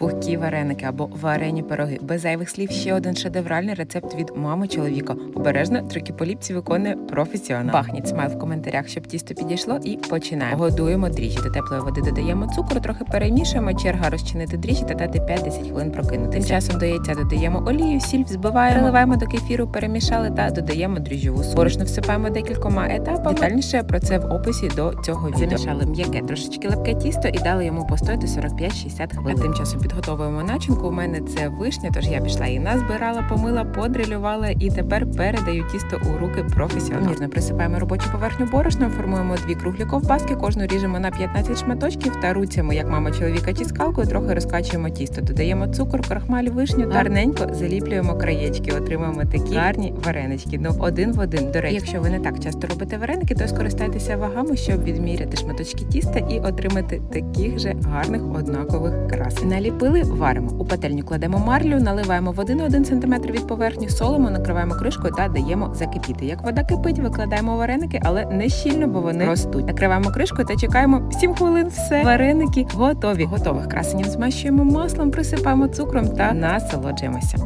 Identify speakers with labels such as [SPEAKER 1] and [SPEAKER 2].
[SPEAKER 1] пухкі вареники або варені пироги. Без зайвих слів ще один шедевральний рецепт від мами чоловіка. Обережно трюки поліпці виконує професіонал. Пахніть смайл в коментарях, щоб тісто підійшло, і починаємо. Годуємо дріжджі. До теплої води додаємо цукор, трохи перемішуємо. Черга розчинити дріжджі та дати 5-10 хвилин прокинути. Тим часом до яйця додаємо олію, сіль взбиваємо, переливаємо до кефіру, перемішали та додаємо дріжджову суміш. Борошно всипаємо декількома етапами. Детальніше про це в описі до цього відео. Замішали м'яке, трошечки липке тісто і дали йому постояти 45-60 хвилин. А тим часом підготовуємо начинку. У мене це вишня, тож я пішла її назбирала, помила, подрилювала і тепер передаю тісто у руки професіоналу. Ніжно присипаємо робочу поверхню борошном, формуємо дві круглі ковбаски, кожну ріжемо на 15 шматочків та руцями, як мама чоловіка чи скалкою, трохи розкачуємо тісто. Додаємо цукор, крахмаль, вишню, та гарненько заліплюємо краєчки. Отримаємо такі гарні варенички. Ну один в один. До речі, якщо ви не так часто робите вареники, то скористайтеся вагами, щоб відміряти шматочки тіста і отримати таких же гарних однакових крас. Наліпили, варимо. У пательню кладемо марлю, наливаємо води на 1 см від поверхні, солимо, накриваємо кришкою та даємо закипіти. Як вода кипить, викладаємо вареники, але не щільно, бо вони ростуть. Накриваємо кришкою та чекаємо 7 хвилин. Все вареники готові. Готових красенів змащуємо маслом, присипаємо цукром та насолоджуємося.